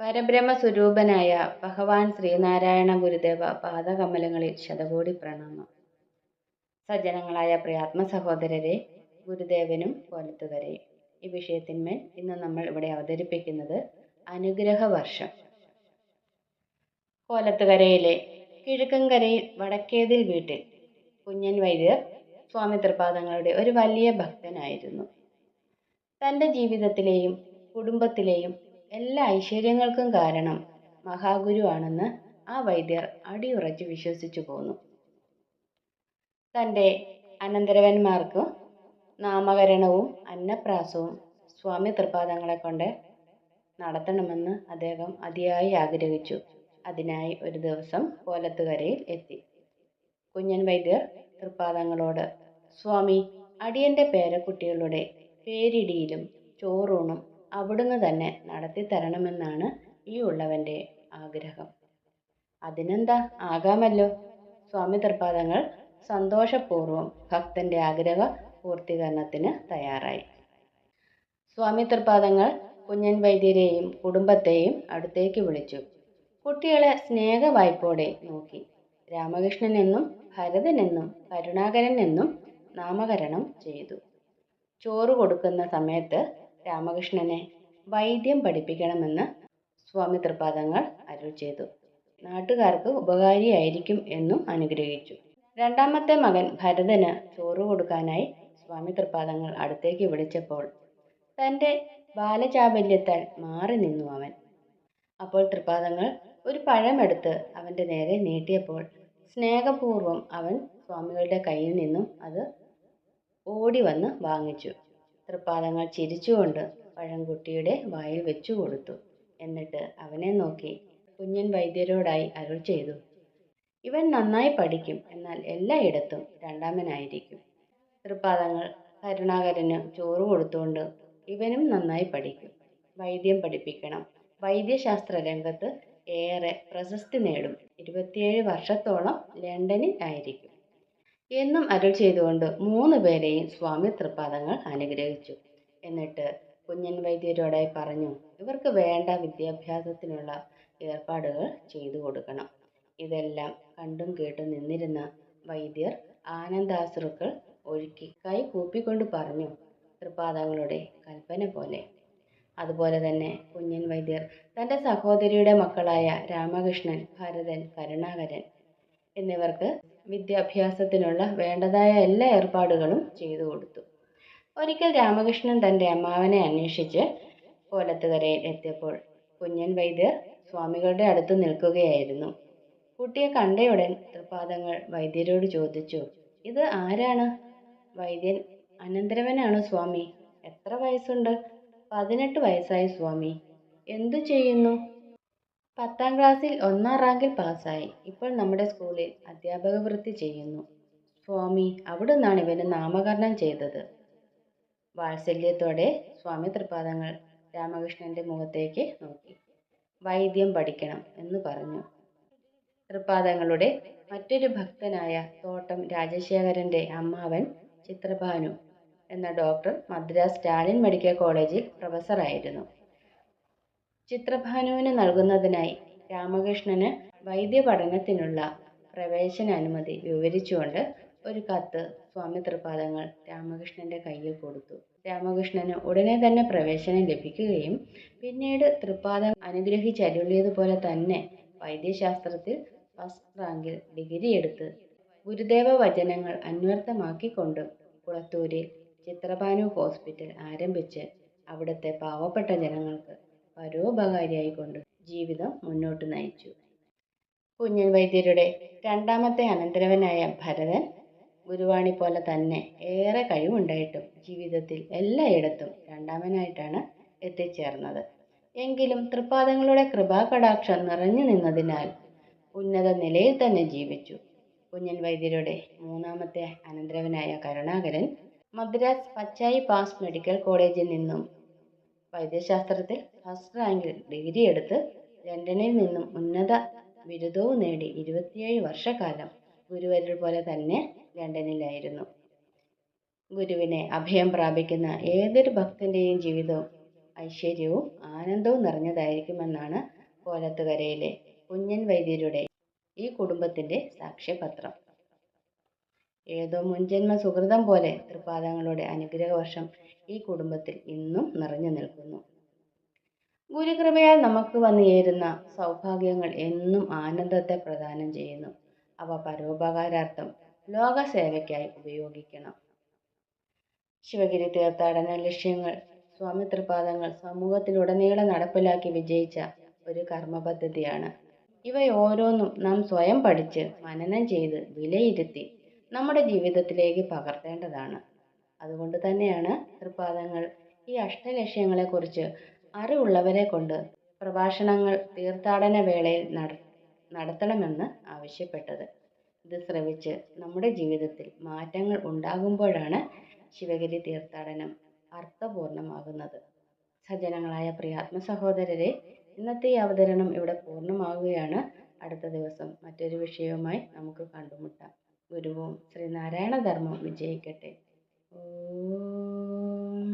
പരബ്രഹ്മസ്വരൂപനായ ഭഗവാൻ ശ്രീനാരായണ ഗുരുദേവ പാദകമലങ്ങളിൽ ശതകോടി പ്രണാമം. സജ്ജനങ്ങളായ പ്രിയാത്മ സഹോദരരെ ഗുരുദേവനും കോലത്തുകരയും ഈ വിഷയത്തിന്മേൽ ഇന്ന് നമ്മൾ ഇവിടെ അവതരിപ്പിക്കുന്നത് അനുഗ്രഹ വർഷം. കോലത്തുകരയിലെ കിഴക്കൻകരയിൽ വടക്കേതിൽ വീട്ടിൽ കുഞ്ഞൻ വൈദ്യർ സ്വാമി തൃപാദങ്ങളുടെ ഒരു വലിയ ഭക്തനായിരുന്നു. തന്റെ ജീവിതത്തിലെയും കുടുംബത്തിലെയും എല്ലാ ഐശ്വര്യങ്ങൾക്കും കാരണം മഹാഗുരു ആണെന്ന് ആ വൈദ്യർ അടിയുറച്ച് വിശ്വസിച്ചു പോന്നു. തന്റെ അനന്തരവന്മാർക്ക് നാമകരണവും അന്നപ്രാസവും സ്വാമി തൃപാദങ്ങളെ കൊണ്ട് നടത്തണമെന്ന് അദ്ദേഹം അതിയായി ആഗ്രഹിച്ചു. അതിനായി ഒരു ദിവസം കോലത്തുകരയിൽ എത്തി. കുഞ്ഞൻ വൈദ്യർ തൃപ്പാദങ്ങളോട് സ്വാമി അടിയന്റെ പേരക്കുട്ടികളുടെ പേരിടിയിലും ചോറൂണും അവിടുന്ന് തന്നെ നടത്തി തരണമെന്നാണ് ഈ ഉള്ളവന്റെ ആഗ്രഹം. അതിനെന്താ? ആകാമല്ലോ. സ്വാമി തൃപ്പാദങ്ങൾ സന്തോഷപൂർവം ഭക്തന്റെ ആഗ്രഹ പൂർത്തീകരണത്തിന് തയ്യാറായി. സ്വാമി തൃപ്പാദങ്ങൾ കുഞ്ഞൻ വൈദ്യരെയും കുടുംബത്തെയും അടുത്തേക്ക് വിളിച്ചു. കുട്ടികളെ സ്നേഹവായ്പോടെ നോക്കി. രാമകൃഷ്ണൻ എന്നും ഭരതൻ എന്നും കരുണാകരൻ എന്നും നാമകരണം ചെയ്തു. ചോറ് കൊടുക്കുന്ന സമയത്ത് രാമകൃഷ്ണനെ വൈദ്യം പഠിപ്പിക്കണമെന്ന് സ്വാമി തൃപാദങ്ങൾ അരുൾ ചെയ്തു. നാട്ടുകാർക്ക് ഉപകാരിയായിരിക്കും എന്നും അനുഗ്രഹിച്ചു. രണ്ടാമത്തെ മകൻ ഭരതന് ചോറ് കൊടുക്കാനായി സ്വാമി തൃപാദങ്ങൾ അടുത്തേക്ക് വിളിച്ചപ്പോൾ തന്റെ ബാലചാബല്യത്താൽ മാറി നിന്നു അവൻ. അപ്പോൾ തൃപാദങ്ങൾ ഒരു പഴമെടുത്ത് അവന്റെ നേരെ നീട്ടിയപ്പോൾ സ്നേഹപൂർവം അവൻ സ്വാമികളുടെ കയ്യിൽ നിന്നും അത് ഓടി വന്ന് വാങ്ങിച്ചു. തൃപ്പാദങ്ങൾ ചിരിച്ചുകൊണ്ട് പഴം കുട്ടിയുടെ വായിൽ വെച്ചു കൊടുത്തു. എന്നിട്ട് അവനെ നോക്കി കുഞ്ഞൻ വൈദ്യരോടായി അരുൾ ചെയ്തു. ഇവൻ നന്നായി പഠിക്കും എന്നാൽ എല്ലായിടത്തും രണ്ടാമനായിരിക്കും തൃപ്പാദങ്ങൾ കരുണാകരന് ചോറ് കൊടുത്തുകൊണ്ട് ഇവനും നന്നായി പഠിക്കും. വൈദ്യം പഠിപ്പിക്കണം. വൈദ്യശാസ്ത്ര രംഗത്ത് ഏറെ പ്രശസ്തി നേടും. ഇരുപത്തിയേഴ് വർഷത്തോളം ലണ്ടനിൽ ആയിരിക്കും. എന്നും അരുൾ ചെയ്തുകൊണ്ട് മൂന്ന് പേരെയും സ്വാമി തൃപ്പാദങ്ങൾ അനുഗ്രഹിച്ചു. എന്നിട്ട് കുഞ്ഞൻ വൈദ്യരോടായി പറഞ്ഞു ഇവർക്ക് വേണ്ട വിദ്യാഭ്യാസത്തിനുള്ള ഏർപ്പാടുകൾ ചെയ്തു കൊടുക്കണം. ഇതെല്ലാം കണ്ടും കേട്ടും നിന്നിരുന്ന വൈദ്യർ ആനന്ദാശ്രുക്കൾ ഒഴുക്കി കൈ കൂപ്പിക്കൊണ്ട് പറഞ്ഞു തൃപ്പാദങ്ങളുടെ കൽപ്പന പോലെ. അതുപോലെ തന്നെ കുഞ്ഞൻ വൈദ്യർ തന്റെ സഹോദരിയുടെ മക്കളായ രാമകൃഷ്ണൻ ഭരതൻ കരുണാകരൻ എന്നിവർക്ക് വിദ്യാഭ്യാസത്തിനുള്ള വേണ്ടതായ എല്ലാ ഏർപ്പാടുകളും ചെയ്തു കൊടുത്തു. ഒരിക്കൽ രാമകൃഷ്ണൻ തന്റെ അമ്മാവനെ അന്വേഷിച്ച് കോലത്തുകരയിൽ എത്തിയപ്പോൾ കുഞ്ഞൻ വൈദ്യർ സ്വാമികളുടെ അടുത്ത് നിൽക്കുകയായിരുന്നു. കുട്ടിയെ കണ്ടയുടൻ തൃപാദങ്ങൾ വൈദ്യരോട് ചോദിച്ചു ഇത് ആരാണ്? വൈദ്യൻ അനന്തരവനാണ് സ്വാമി? എത്ര വയസ്സുണ്ട്? പതിനെട്ട് വയസ്സായി സ്വാമി. എന്തു ചെയ്യുന്നു? പത്താം ക്ലാസ്സിൽ ഒന്നാം റാങ്കിൽ പാസ്സായി. ഇപ്പോൾ നമ്മുടെ സ്കൂളിൽ അധ്യാപക വൃത്തി ചെയ്യുന്നു. സ്വാമി അവിടുന്നാണ് ഇവന് നാമകരണം ചെയ്തത്. വാത്സല്യത്തോടെ സ്വാമി തൃപാദങ്ങൾ രാമകൃഷ്ണന്റെ മുഖത്തേക്ക് നോക്കി. വൈദ്യം പഠിക്കണം എന്ന് പറഞ്ഞു. തൃപാദങ്ങളുടെ മറ്റൊരു ഭക്തനായ തോട്ടം രാജശേഖരന്റെ അമ്മാവൻ ചിത്രഭാനു എന്ന ഡോക്ടർ മദ്രാസ് സ്റ്റാലിൻ മെഡിക്കൽ കോളേജിൽ പ്രൊഫസറായിരുന്നു. ചിത്രഭാനുവിന് നൽകുന്നതിനായി രാമകൃഷ്ണന് വൈദ്യപഠനത്തിനുള്ള പ്രവേശനാനുമതി വിവരിച്ചുകൊണ്ട് ഒരു കത്ത് സ്വാമി തൃപാദങ്ങൾ രാമകൃഷ്ണന്റെ കയ്യിൽ കൊടുത്തു. രാമകൃഷ്ണന് ഉടനെ തന്നെ പ്രവേശനം ലഭിക്കുകയും പിന്നീട് തൃപ്പാദം അനുഗ്രഹിച്ചരുളിയതുപോലെ തന്നെ വൈദ്യശാസ്ത്രത്തിൽ ഫസ്റ്റ് റാങ്കിൽ ഡിഗ്രി എടുത്ത് ഗുരുദേവ വചനങ്ങൾ അന്വർത്ഥമാക്കിക്കൊണ്ട് കുളത്തൂരിൽ ചിത്രഭാനു ഹോസ്പിറ്റൽ ആരംഭിച്ച് അവിടുത്തെ പാവപ്പെട്ട ജനങ്ങൾക്ക് പരോപകാരിയായിക്കൊണ്ട് ജീവിതം മുന്നോട്ട് നയിച്ചു. കുഞ്ഞൻ വൈദ്യരുടെ രണ്ടാമത്തെ അനന്തരവനായ ഭരതൻ ഗുരുവാണി പോലെ തന്നെ ഏറെ കഴിവുണ്ടായിട്ടും ജീവിതത്തിൽ എല്ലായിടത്തും രണ്ടാമനായിട്ടാണ് എത്തിച്ചേർന്നത്. എങ്കിലും തൃപ്പാദങ്ങളുടെ കൃപാകടാക്ഷം നിറഞ്ഞു നിന്നതിനാൽ ഉന്നത നിലയിൽ തന്നെ ജീവിച്ചു. കുഞ്ഞൻ വൈദ്യരുടെ മൂന്നാമത്തെ അനന്തരവനായ കരുണാകരൻ മദ്രാസ് പച്ചായി പാസ് മെഡിക്കൽ കോളേജിൽ നിന്നും വൈദ്യശാസ്ത്രത്തിൽ ഫസ്റ്റ് റാങ്കിൽ ഡിഗ്രി എടുത്ത് ലണ്ടനിൽ നിന്നും ഉന്നത ബിരുദവും നേടി ഇരുപത്തിയേഴ് വർഷക്കാലം ഗുരുവരിൽ പോലെ തന്നെ ലണ്ടനിലായിരുന്നു. ഗുരുവിനെ അഭയം പ്രാപിക്കുന്ന ഏതൊരു ഭക്തന്റെയും ജീവിതവും ഐശ്വര്യവും ആനന്ദവും നിറഞ്ഞതായിരിക്കുമെന്നാണ് കോലത്തുകരയിലെ കുഞ്ഞൻ വൈദ്യരുടെ ഈ കുടുംബത്തിന്റെ സാക്ഷ്യപത്രം. ഏതോ മുൻജന്മ സുകൃതം പോലെ തൃപാദങ്ങളുടെ അനുഗ്രഹവർഷം ഈ കുടുംബത്തിൽ ഇന്നും നിറഞ്ഞു നിൽക്കുന്നു. ഗുരുകൃപയാൽ നമുക്ക് വന്നു ചേരുന്ന സൗഭാഗ്യങ്ങൾ എന്നും ആനന്ദത്തെ പ്രദാനം ചെയ്യുന്നു. അവ പരോപകാരാർത്ഥം ലോകസേവയ്ക്കായി ഉപയോഗിക്കണം. ശിവഗിരി തീർത്ഥാടന ലക്ഷ്യങ്ങൾ സ്വാമി തൃപാദങ്ങൾ സമൂഹത്തിലുടനീളം നടപ്പിലാക്കി വിജയിച്ച ഒരു കർമ്മ പദ്ധതിയാണ് ഇവയോരോന്നും നാം സ്വയം പഠിച്ച് മനനം ചെയ്ത് വിലയിരുത്തി നമ്മുടെ ജീവിതത്തിലേക്ക് പകർത്തേണ്ടതാണ്. അതുകൊണ്ട് തന്നെയാണ് തൃപ്പാദങ്ങൾ. ഈ അഷ്ടലക്ഷ്യങ്ങളെക്കുറിച്ച് അറിവുള്ളവരെ കൊണ്ട് പ്രഭാഷണങ്ങൾ തീർത്ഥാടന വേളയിൽ നട നടത്തണമെന്ന് ആവശ്യപ്പെട്ടത്. ഇത് ശ്രവിച്ച് നമ്മുടെ ജീവിതത്തിൽ മാറ്റങ്ങൾ ഉണ്ടാകുമ്പോഴാണ് ശിവഗിരി തീർത്ഥാടനം അർത്ഥപൂർണമാകുന്നത്. സജ്ജനങ്ങളായ പ്രിയാത്മ സഹോദരരെ ഇന്നത്തെ ഈ അവതരണം ഇവിടെ പൂർണമാവുകയാണ്. അടുത്ത ദിവസം മറ്റൊരു വിഷയവുമായി നമുക്ക് കണ്ടുമുട്ടാം. ഗുരുവും ശ്രീനാരായണ ധർമ്മം വിജയിക്കട്ടെ. ഓം.